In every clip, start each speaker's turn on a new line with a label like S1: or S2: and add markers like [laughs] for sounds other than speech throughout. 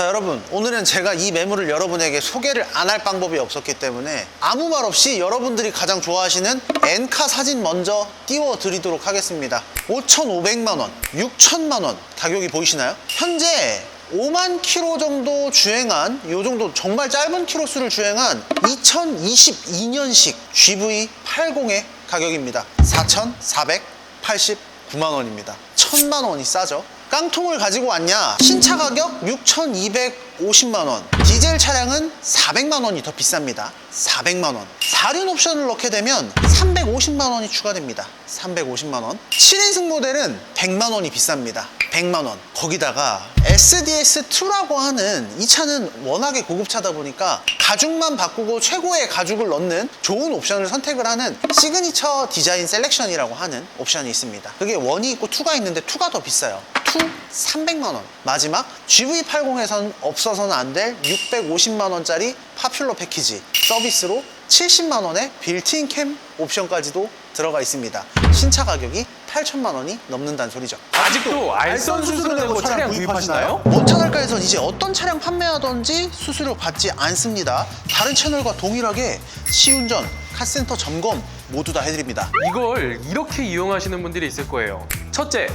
S1: 자 여러분. 오늘은 제가 이 매물을 여러분에게 소개를 안 할 방법이 없었기 때문에 아무 말 없이 여러분들이 가장 좋아하시는 엔카 사진 먼저 띄워드리도록 하겠습니다. 5,500만 원, 6천만 원 가격이 보이시나요? 현재 5만 킬로 정도 주행한 요 정도 정말 짧은 킬로 수를 주행한 2022년식 GV80의 가격입니다. 4,489만 원입니다. 1,000만 원이 싸죠 깡통을 가지고 왔냐? 신차 가격 6,250만 원. 디젤 차량은 400만 원이 더 비쌉니다. 400만 원. 4륜 옵션을 넣게 되면 350만 원이 추가됩니다. 350만 원. 7인승 모델은 100만 원이 비쌉니다. 100만 원. 거기다가 SDS2라고 하는 이 차는 워낙에 고급차다 보니까 가죽만 바꾸고 최고의 가죽을 넣는 좋은 옵션을 선택을 하는 시그니처 디자인 셀렉션이라고 하는 옵션이 있습니다. 그게 원이 있고 투가 있는데 투가 더 비싸요. 투 300만 원. 마지막 GV80에선 없어서는 안 될 650만 원짜리 파퓰러 패키지 서비스로 70만 원의 빌트인 캠 옵션까지도 들어가 있습니다. 신차 가격이 8천만 원이 넘는다는 소리죠.
S2: 아직도 알선 수수료 내고 차량 구입하시나요?
S1: 원차날가에서 이제 어떤 차량 판매하던지 수수료 받지 않습니다. 다른 채널과 동일하게 시운전, 카센터 점검 모두 다 해드립니다.
S2: 이걸 이렇게 이용하시는 분들이 있을 거예요. 첫째,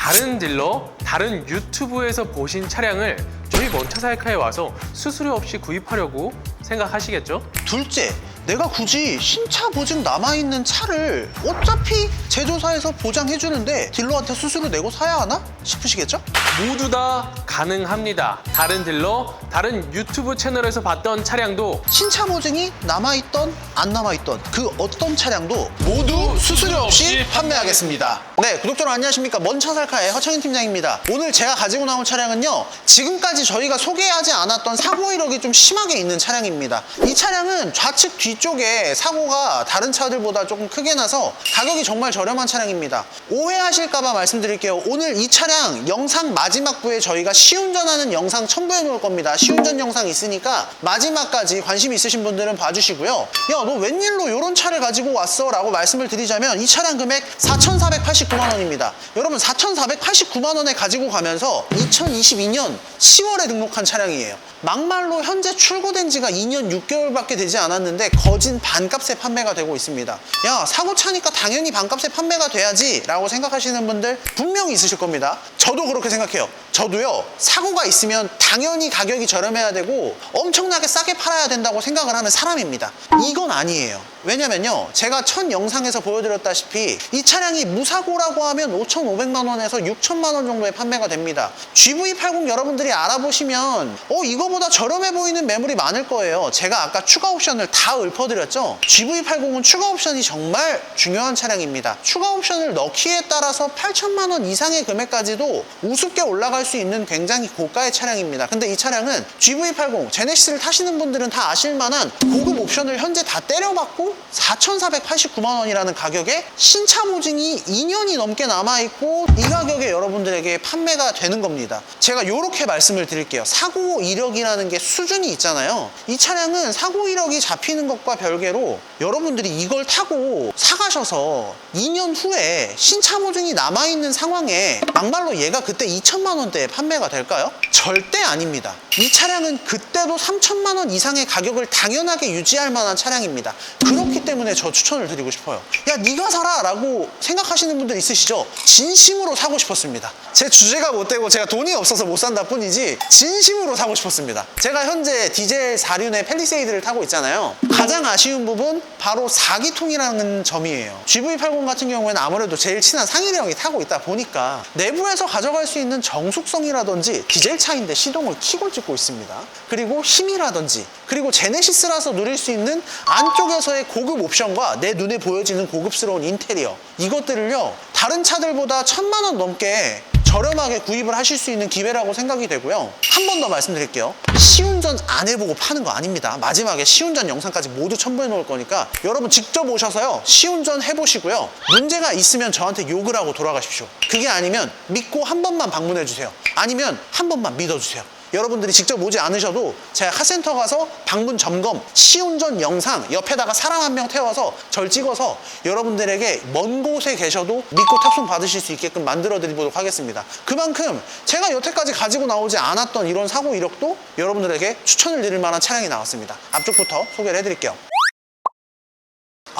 S2: 다른 딜러, 다른 유튜브에서 보신 차량을 저희 먼차살카에 와서 수수료 없이 구입하려고 생각하시겠죠?
S1: 둘째, 내가 굳이 신차 보증 남아있는 차를 어차피 제조사에서 보장해주는데 딜러한테 수수료 내고 사야 하나? 싶으시겠죠?
S2: 모두 다 가능합니다. 다른 딜러, 다른 유튜브 채널에서 봤던 차량도
S1: 신차 보증이 남아있던 안 남아있던 그 어떤 차량도 모두 수수료 없이 판매하겠습니다. 네, 구독자 여러분 안녕하십니까. 먼차 살카의 허창인 팀장입니다. 오늘 제가 가지고 나온 차량은요. 지금까지 저희가 소개하지 않았던 사고 이력이 좀 심하게 있는 차량입니다. 이 차량은 좌측 뒤 쪽에 사고가 다른 차들보다 조금 크게 나서 가격이 정말 저렴한 차량입니다. 오해하실까봐 말씀드릴게요. 오늘 이 차량 영상 마지막 부에 저희가 시운전하는 영상 첨부해 놓을 겁니다. 시운전 영상 있으니까 마지막까지 관심 있으신 분들은 봐주시고요. 야, 너 웬일로 이런 차를 가지고 왔어? 라고 말씀을 드리자면 이 차량 금액 4,489만 원입니다. 여러분 4,489만 원에 가지고 가면서 2022년 10월에 등록한 차량이에요. 막말로 현재 출고된 지가 2년 6개월밖에 되지 않았는데 거진 반값에 판매가 되고 있습니다. 야, 사고 차니까 당연히 반값에 판매가 돼야지 라고 생각하시는 분들 분명히 있으실 겁니다. 저도 그렇게 생각해요. 저도요, 사고가 있으면 당연히 가격이 저렴해야 되고 엄청나게 싸게 팔아야 된다고 생각을 하는 사람입니다. 이건 아니에요. 왜냐면요, 제가 첫 영상에서 보여드렸다시피 이 차량이 무사고라고 하면 5,500만 원에서 6천만 원 정도에 판매가 됩니다. GV80 여러분들이 알아보시면 어 이거보다 저렴해 보이는 매물이 많을 거예요. 제가 아까 추가 옵션을 다 읊어드렸죠. GV80은 추가 옵션이 정말 중요한 차량입니다. 추가 옵션을 넣기에 따라서 8천만 원 이상의 금액까지도 우습게 올라갈 수 있는 굉장히 고가의 차량입니다. 근데 이 차량은 GV80 제네시스를 타시는 분들은 다 아실 만한 고급 옵션을 현재 다 때려받고 4,489만 원이라는 가격에 신차 보증이 2년이 넘게 남아있고 이 가격에 여러분들에게 판매가 되는 겁니다. 제가 이렇게 말씀을 드릴게요. 사고 이력이라는 게 수준이 있잖아요. 이 차량은 사고 이력이 잡히는 것과 별개로 여러분들이 이걸 타고 사가셔서 2년 후에 신차 보증이 남아있는 상황에 막말로 얘가 그때 2천만 원대에 판매가 될까요? 절대 아닙니다. 이 차량은 그때도 3천만 원 이상의 가격을 당연하게 유지할 만한 차량입니다. 그렇기 때문에 저 추천을 드리고 싶어요. 야, 네가 사라! 라고 생각하시는 분들 있으시죠? 진심으로 사고 싶었습니다. 제 주제가 못 되고 제가 돈이 없어서 못 산다 뿐이지 진심으로 사고 싶었습니다. 제가 현재 디젤 4륜의 펠리세이드를 타고 있잖아요. 가장 아쉬운 부분 바로 4기통이라는 점이에요. GV80 같은 경우에는 아무래도 제일 친한 상일이 형이 타고 있다 보니까 내부에서 가져갈 수 있는 정숙성이라든지 디젤 차인데 시동을 킥을 찍고 있습니다. 그리고 힘이라든지 그리고 제네시스라서 누릴 수 있는 안쪽에서의 고급 옵션과 내 눈에 보여지는 고급스러운 인테리어 이것들을요 다른 차들보다 천만 원 넘게 저렴하게 구입을 하실 수 있는 기회라고 생각이 되고요. 한 번 더 말씀드릴게요. 시운전 안 해보고 파는 거 아닙니다. 마지막에 시운전 영상까지 모두 첨부해 놓을 거니까 여러분 직접 오셔서요. 시운전 해보시고요. 문제가 있으면 저한테 욕을 하고 돌아가십시오. 그게 아니면 믿고 한 번만 방문해 주세요. 아니면 한 번만 믿어주세요. 여러분들이 직접 오지 않으셔도 제가 카센터 가서 방문 점검, 시운전 영상 옆에다가 사람 한 명 태워서 절 찍어서 여러분들에게 먼 곳에 계셔도 믿고 탑승 받으실 수 있게끔 만들어 드리도록 하겠습니다. 그만큼 제가 여태까지 가지고 나오지 않았던 이런 사고 이력도 여러분들에게 추천을 드릴 만한 차량이 나왔습니다. 앞쪽부터 소개를 해드릴게요.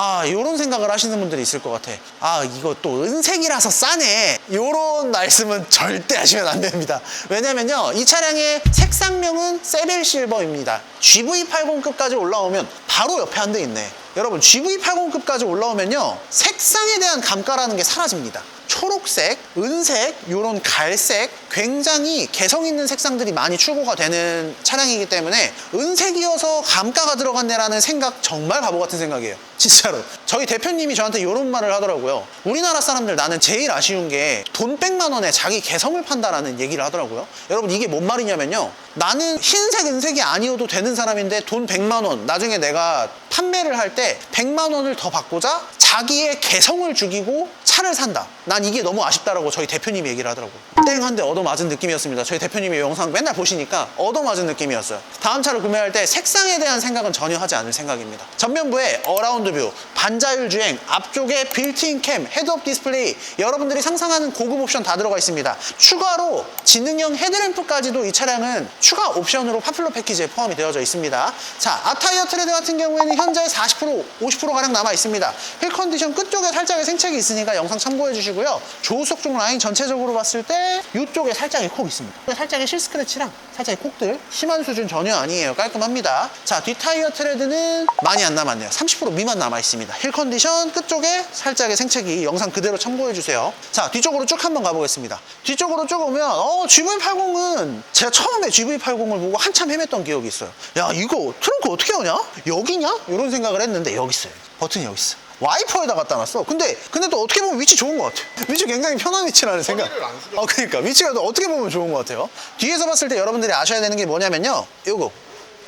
S1: 아, 요런 생각을 하시는 분들이 있을 것 같아. 아, 이거 또 은색이라서 싸네. 요런 말씀은 절대 하시면 안 됩니다. 왜냐면요, 이 차량의 색상명은 세벨 실버입니다. GV80급까지 올라오면 바로 옆에 한 대 있네. 여러분, GV80급까지 올라오면요, 색상에 대한 감가라는 게 사라집니다. 초록색, 은색, 요런 갈색 굉장히 개성 있는 색상들이 많이 출고가 되는 차량이기 때문에 은색이어서 감가가 들어갔네라는 생각 정말 바보 같은 생각이에요. 진짜로. 저희 대표님이 저한테 이런 말을 하더라고요. 우리나라 사람들 나는 제일 아쉬운 게돈 100만 원에 자기 개성을 판다라는 얘기를 하더라고요. 여러분 이게 뭔 말이냐면요. 나는 흰색, 은색이 아니어도 되는 사람인데 돈 100만 원 나중에 내가 판매를 할때 100만 원을 더 받고자 자기의 개성을 죽이고 차를 산다. 난 이게 너무 아쉽다라고 저희 대표님이 얘기를 하더라고요. 땡한대 얻어맞은 느낌이었습니다. 저희 대표님이 이 영상 맨날 보시니까 얻어맞은 느낌이었어요. 다음 차를 구매할 때 색상에 대한 생각은 전혀 하지 않을 생각입니다. 전면부에 어라운드 뷰, 반자율 주행, 앞쪽에 빌트인 캠, 헤드업 디스플레이, 여러분들이 상상하는 고급 옵션 다 들어가 있습니다. 추가로 지능형 헤드램프까지도 이 차량은 추가 옵션으로 파퓰러 패키지에 포함이 되어져 있습니다. 자, 앞타이어 트레드 같은 경우에는 현재 40%, 50%가량 남아 있습니다. 휠 컨디션 끝쪽에 살짝의 생책이 있으니까 영상 참고해 주시고 요. 조수석 쪽 라인 전체적으로 봤을 때 이쪽에 살짝의 콕 있습니다. 살짝의 실 스크래치랑 살짝의 콕들 심한 수준 전혀 아니에요. 깔끔합니다. 자, 뒷타이어 트레드는 많이 안 남았네요. 30% 미만 남아 있습니다. 힐 컨디션 끝쪽에 살짝의 생책이 영상 그대로 참고해 주세요. 자, 뒤쪽으로 쭉 한번 가보겠습니다. 뒤쪽으로 쭉 오면 어, GV80은 제가 처음에 GV80을 보고 한참 헤맸던 기억이 있어요. 야, 이거 트렁크 어떻게 하냐? 여기냐? 이런 생각을 했는데 여기 있어요. 버튼이 여기 있어. 와이퍼에다 갖다 놨어. 근데 근데 또 어떻게 보면 위치 좋은 것 같아. 위치 굉장히 편한 위치라는 생각.
S3: 허리를 안 숙여.
S1: 어, 그러니까 위치가 또 어떻게 보면 좋은 것 같아요. 뒤에서 봤을 때 여러분들이 아셔야 되는 게 뭐냐면요. 요거.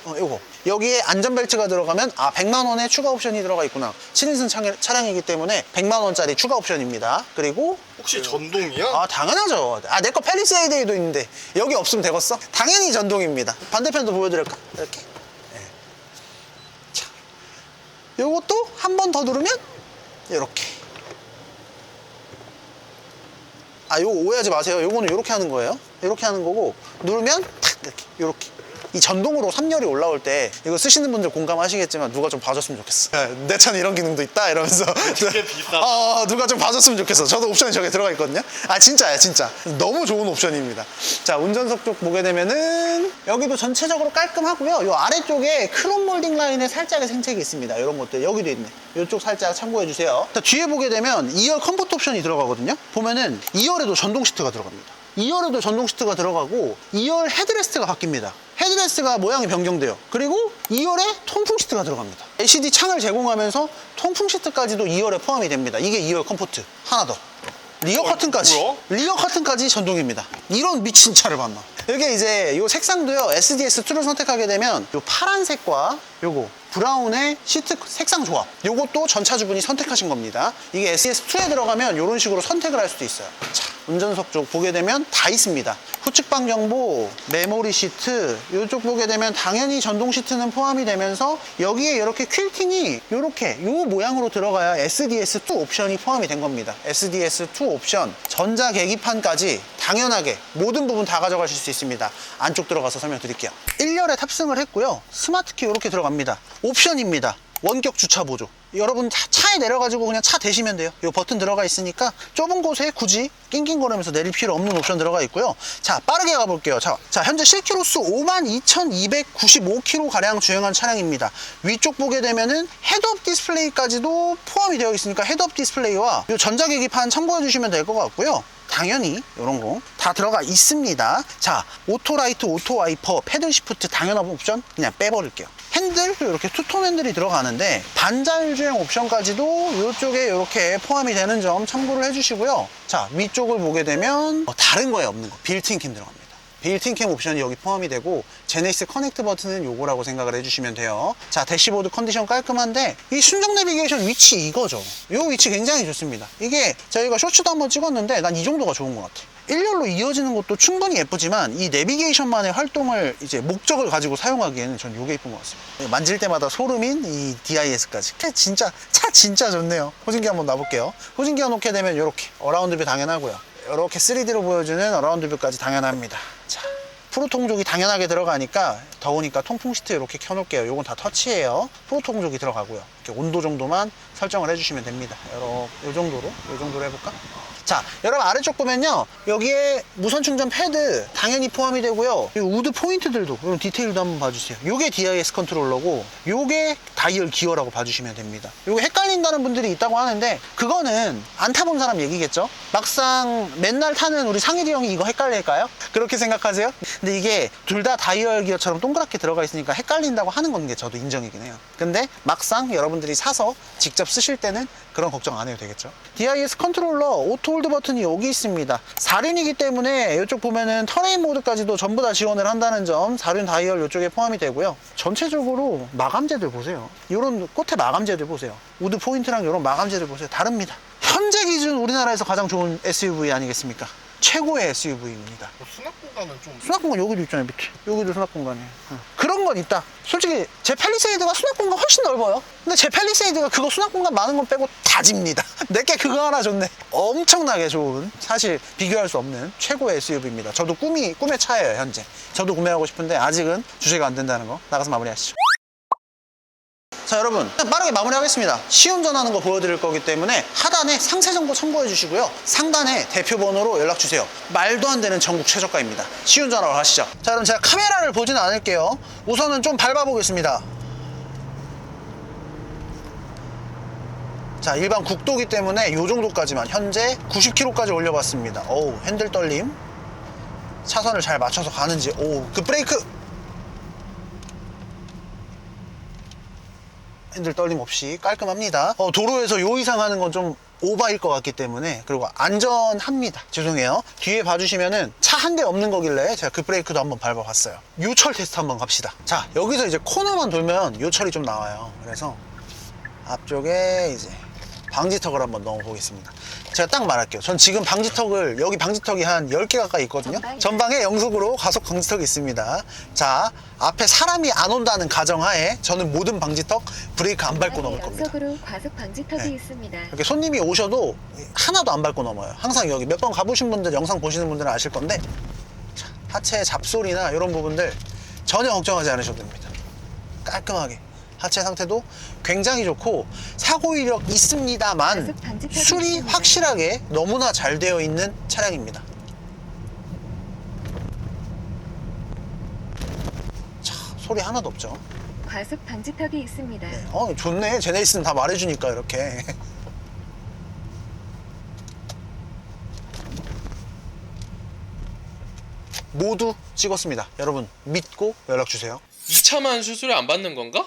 S1: 어, 요거. 여기에 안전벨트가 들어가면 아 100만 원의 추가 옵션이 들어가 있구나. 7인승 차량- 차량이기 때문에 100만 원짜리 추가 옵션입니다. 그리고
S3: 혹시 전동이야?
S1: 아 당연하죠. 아 내 거 팰리세이드에도 있는데 여기 없으면 되겠어? 당연히 전동입니다. 반대편도 보여드릴까? 이렇게. 네. 자, 요것도 한 번 더 누르면 이렇게. 아 요거 오해하지 마세요. 요거는 이렇게 하는 거예요. 이렇게 하는 거고 누르면 탁 이렇게 이렇게. 이 전동으로 3열이 올라올 때 이거 쓰시는 분들 공감하시겠지만 누가 좀 봐줬으면 좋겠어. 내 차는 이런 기능도 있다 이러면서. [laughs]
S3: 되게 비싸.
S1: 어, 누가 좀 봐줬으면 좋겠어. 저도 옵션이 저게 들어가 있거든요. 아, 진짜야, 진짜. 너무 좋은 옵션입니다. 자, 운전석 쪽 보게 되면은 여기도 전체적으로 깔끔하고요. 요 아래쪽에 크롬 몰딩 라인에 살짝의 생책이 있습니다. 이런 것들. 여기도 있네. 이쪽 살짝 참고해 주세요. 자, 뒤에 보게 되면 2열 컴포트 옵션이 들어가거든요. 보면은 2열에도 전동 시트가 들어갑니다. 2열에도 전동 시트가 들어가고 2열 헤드레스트가 바뀝니다. 헤드레스트가 모양이 변경돼요. 그리고 2열에 통풍 시트가 들어갑니다. LCD 창을 제공하면서 통풍 시트까지도 2열에 포함이 됩니다. 이게 2열 컴포트. 하나 더. 리어 커튼까지.
S3: 뭐야?
S1: 리어 커튼까지 전동입니다. 이런 미친 차를 봤나? 이게 이제 요 색상도요. SDS2를 선택하게 되면 요 파란색과 요거 브라운의 시트 색상 조합. 요것도 전차주분이 선택하신 겁니다. 이게 SDS2에 들어가면 이런 식으로 선택을 할 수도 있어요. 자, 운전석 쪽 보게 되면 다 있습니다. 후측방 경보, 메모리 시트, 이쪽 보게 되면 당연히 전동 시트는 포함이 되면서 여기에 이렇게 퀼팅이 이렇게 요 모양으로 들어가야 SDS2 옵션이 포함이 된 겁니다. SDS2 옵션, 전자 계기판까지 당연하게 모든 부분 다 가져가실 수 있습니다. 안쪽 들어가서 설명드릴게요. 1열에 탑승을 했고요. 스마트키 이렇게 들어갑니다. 옵션입니다. 원격 주차 보조. 여러분 차- 차에 내려가지고 그냥 차 대시면 돼요. 이 버튼 들어가 있으니까 좁은 곳에 굳이 낑낑거리면서 내릴 필요 없는 옵션 들어가 있고요. 자 빠르게 가볼게요. 자, 자 현재 실키로수 52,295km 가량 주행한 차량입니다. 위쪽 보게 되면은 헤드업 디스플레이까지도 포함이 되어 있으니까 헤드업 디스플레이와 이 전자계기판 참고해 주시면 될 것 같고요. 당연히 이런 거 다 들어가 있습니다. 자, 오토라이트, 오토와이퍼, 패들 시프트 당연한 옵션 그냥 빼버릴게요. 핸들 이렇게 투톤 핸들이 들어가는데 반자율 주행 옵션까지도 이쪽에 이렇게 포함이 되는 점 참고를 해주시고요. 자, 위쪽을 보게 되면 어, 다른 거에 없는 거 빌트인 캠 들어갑니다. 빌트인 캠 옵션이 여기 포함이 되고 제네시스 커넥트 버튼은 요거라고 생각을 해주시면 돼요. 자 대시보드 컨디션 깔끔한데 이 순정 내비게이션 위치 이거죠. 요 위치 굉장히 좋습니다. 이게 저희가 쇼츠도 한번 찍었는데 난 이 정도가 좋은 것 같아. 일렬로 이어지는 것도 충분히 예쁘지만 이 내비게이션만의 활동을 이제 목적을 가지고 사용하기에는 전 이게 예쁜 것 같습니다. 만질 때마다 소름인 이 DIS까지. 진짜 차 진짜 좋네요. 호진기 한번 놔볼게요. 호진기가 놓게 되면 이렇게 어라운드 뷰 당연하고요. 이렇게 3D로 보여주는 어라운드 뷰까지 당연합니다. 자, 프로 통족이 당연하게 들어가니까 더우니까 통풍 시트 이렇게 켜놓을게요. 요건 다 터치예요. 프로 통족이 들어가고요. 이렇게 온도 정도만 설정을 해주시면 됩니다. 요러, 요 정도로, 요 정도로 해볼까? 자, 여러분 아래쪽 보면요. 여기에 무선 충전 패드 당연히 포함이 되고요. 이 우드 포인트들도 이런 디테일도 한번 봐주세요. 요게 DIS 컨트롤러고 요게 다이얼 기어라고 봐주시면 됩니다. 요게 헷갈린다는 분들이 있다고 하는데 그거는 안 타본 사람 얘기겠죠? 막상 맨날 타는 우리 상일이 형이 이거 헷갈릴까요? 그렇게 생각하세요? 근데 이게 둘 다 다이얼 기어처럼 동그랗게 들어가 있으니까 헷갈린다고 하는 건 게 저도 인정이긴 해요. 근데 막상 여러분들이 사서 직접 쓰실 때는 그런 걱정 안 해도 되겠죠. DIS 컨트롤러 오토 홀드 버튼이 여기 있습니다. 4륜이기 때문에 이쪽 보면은 터레인 모드까지도 전부 다 지원을 한다는 점 4륜 다이얼 이쪽에 포함이 되고요. 전체적으로 마감재들 보세요. 이런 꽃의 마감재들 보세요. 우드 포인트랑 이런 마감재들 보세요. 다릅니다. 현재 기준 우리나라에서 가장 좋은 SUV 아니겠습니까? 최고의 SUV입니다.
S3: 뭐 수납 공간은 좀
S1: 수납 공간 여기도 있잖아요 밑에. 여기도 수납 공간이에요. 응. 그런 건 있다. 솔직히 제 팰리세이드가 수납 공간 훨씬 넓어요. 근데 제 팰리세이드가 그거 수납 공간 많은 건 빼고 다 집니다. [laughs] 내게 그거 하나 좋네. 엄청나게 좋은 사실 비교할 수 없는 최고의 SUV입니다. 저도 꿈이 꿈의 차예요 현재. 저도 구매하고 싶은데 아직은 주제가 안 된다는 거 나가서 마무리하시죠 자 여러분. 빠르게 마무리하겠습니다. 시운전하는 거 보여드릴 거기 때문에 하단에 상세 정보 첨부해 주시고요. 상단에 대표 번호로 연락 주세요. 말도 안 되는 전국 최저가입니다. 시운전하러 가시죠. 자 그럼 제가 카메라를 보지는 않을게요. 우선은 좀 밟아 보겠습니다. 자 일반 국도기 때문에 이 정도까지만 현재 90km까지 올려봤습니다. 어우 핸들 떨림. 차선을 잘 맞춰서 가는지. 오그 브레이크 핸들 떨림 없이 깔끔합니다. 어, 도로에서 요 이상 하는 건 좀 오바일 것 같기 때문에 그리고 안전합니다. 죄송해요. 뒤에 봐주시면은 차 한 대 없는 거길래 제가 그 브레이크도 한번 밟아봤어요. 요철 테스트 한번 갑시다. 자 여기서 이제 코너만 돌면 요철이 좀 나와요. 그래서 앞쪽에 이제 방지턱을 한번 넣어 보겠습니다. 제가 딱 말할게요. 전 지금 방지턱을 여기 방지턱이 한 10개 가까이 있거든요. 전방에 영속으로 가속 방지턱이 있습니다. 자, 앞에 사람이 안 온다는 가정하에 저는 모든 방지턱 브레이크 안 밟고 넘을 겁니다.
S4: 연속으로 과속 방지턱이
S1: 네.
S4: 있습니다.
S1: 이렇게 손님이 오셔도 하나도 안 밟고 넘어요. 항상 여기 몇 번 가보신 분들, 영상 보시는 분들은 아실 건데 자, 하체 잡소리나 이런 부분들 전혀 걱정하지 않으셔도 됩니다. 깔끔하게 하체 상태도 굉장히 좋고 사고 이력 있습니다만 술이. 확실하게 너무나 잘 되어 있는 차량입니다. 자, 소리 하나도 없죠.
S4: 과속 방지턱이 있습니다.
S1: 어, 좋네. 있으면 다 말해주니까 이렇게. [laughs] 모두 찍었습니다. 여러분 믿고 연락 주세요.
S2: 2차만 수수료 안 받는 건가?